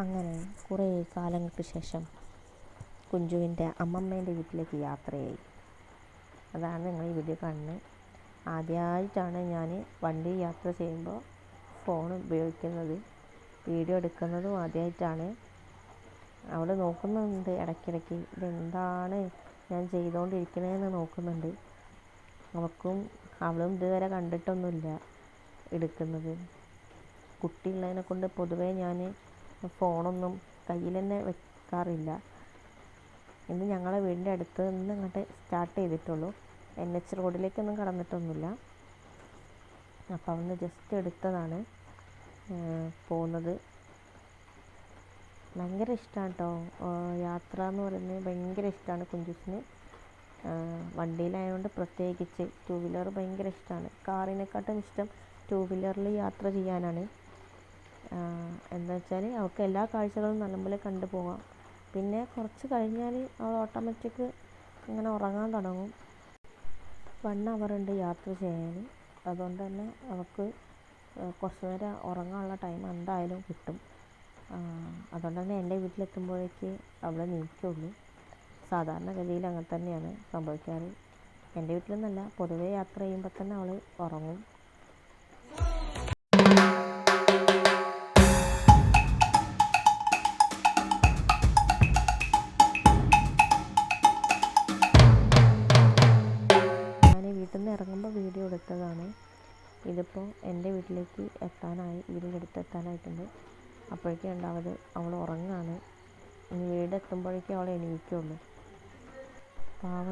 അങ്ങനെ കുറേ കാലങ്ങൾക്ക് ശേഷം കുഞ്ചുവിന്റെ അമ്മമ്മേന്റെ വീട്ടിലേക്ക് യാത്രയായി. അതാണ് നിങ്ങൾ ഈ വീഡിയോ കാണുന്നത്. ആദ്യമായിട്ടാണ് ഞാൻ വണ്ടി യാത്ര ചെയ്യുമ്പോൾ ഫോൺ ഉപയോഗിക്കുന്നത്. വീഡിയോ എടുക്കുന്നതും ആദ്യമായിട്ടാണ്. അവൾ നോക്കുന്നുണ്ട് ഇടയ്ക്കിടയ്ക്ക് ഇതെന്താണ് ഞാൻ ചെയ്തുകൊണ്ടിരിക്കണേന്ന് നോക്കുന്നുണ്ട്. അവൾക്കും അവളും ഇതുവരെ കണ്ടിട്ടൊന്നുമില്ല എടുക്കുന്നത്. കുട്ടിയുള്ളതിനെ കൊണ്ട് പൊതുവേ ഞാൻ ഫോണൊന്നും കയ്യിൽ തന്നെ വെക്കാറില്ല. ഇന്ന് ഞങ്ങളെ വീടിന്റെ അടുത്ത് നിന്ന് ഇങ്ങോട്ട് സ്റ്റാർട്ട് ചെയ്തിട്ടുള്ളൂ. എൻ എച്ച് റോഡിലേക്കൊന്നും കടന്നിട്ടൊന്നുമില്ല. അപ്പോൾ അവിടുന്ന് ജസ്റ്റ് എടുത്തതാണ് പോകുന്നത് ഭയങ്കര ഇഷ്ടമാണ് കേട്ടോ യാത്ര എന്ന് പറയുന്നത് ഭയങ്കര ഇഷ്ടമാണ് കുഞ്ചുസിന്. വണ്ടിയിലായതുകൊണ്ട് പ്രത്യേകിച്ച് ടൂ വീലർ ഭയങ്കര ഇഷ്ടമാണ് കാറിനെക്കാട്ടും ഇഷ്ടം ടൂ വീലറിൽ യാത്ര ചെയ്യാനാണ്. എന്താ വെച്ചാൽ അവൾക്ക് എല്ലാ കാഴ്ചകളും നല്ലപോലെ കണ്ടു പോകാം. പിന്നെ കുറച്ച് കഴിഞ്ഞാൽ അവൾ ഓട്ടോമാറ്റിക് ഇങ്ങനെ ഉറങ്ങാൻ തുടങ്ങും. വൺ ഉണ്ട് യാത്ര ചെയ്യാൻ അതുകൊണ്ട് തന്നെ അവൾക്ക് കുറച്ച് നേരം ഉറങ്ങാനുള്ള ടൈം എന്തായാലും കിട്ടും. അതുകൊണ്ട് തന്നെ എന്റെ വീട്ടിലെത്തുമ്പോഴേക്ക് അവൾ നീക്കുള്ളൂ സാധാരണഗതിയിൽ അങ്ങനെ തന്നെയാണ് സംഭവിക്കാറ്. എന്റെ വീട്ടിലൊന്നല്ല പൊതുവേ യാത്ര ചെയ്യുമ്പോൾ തന്നെ അവൾ ഉറങ്ങും. ഇറങ്ങുമ്പോൾ വീഡിയോ എടുത്തതാണ്. ഇതിപ്പോൾ എന്റെ വീട്ടിലേക്ക് എത്താനായി വീടിന്റെ അടുത്ത് എത്താനായിട്ടുണ്ട്. അപ്പോഴേക്കും ഉണ്ടാവത് അവൾ ഉറങ്ങാണ്. ഇനി വീടെത്തുമ്പോഴേക്കും അവൾ എണീക്കുള്ളൂ. പാവം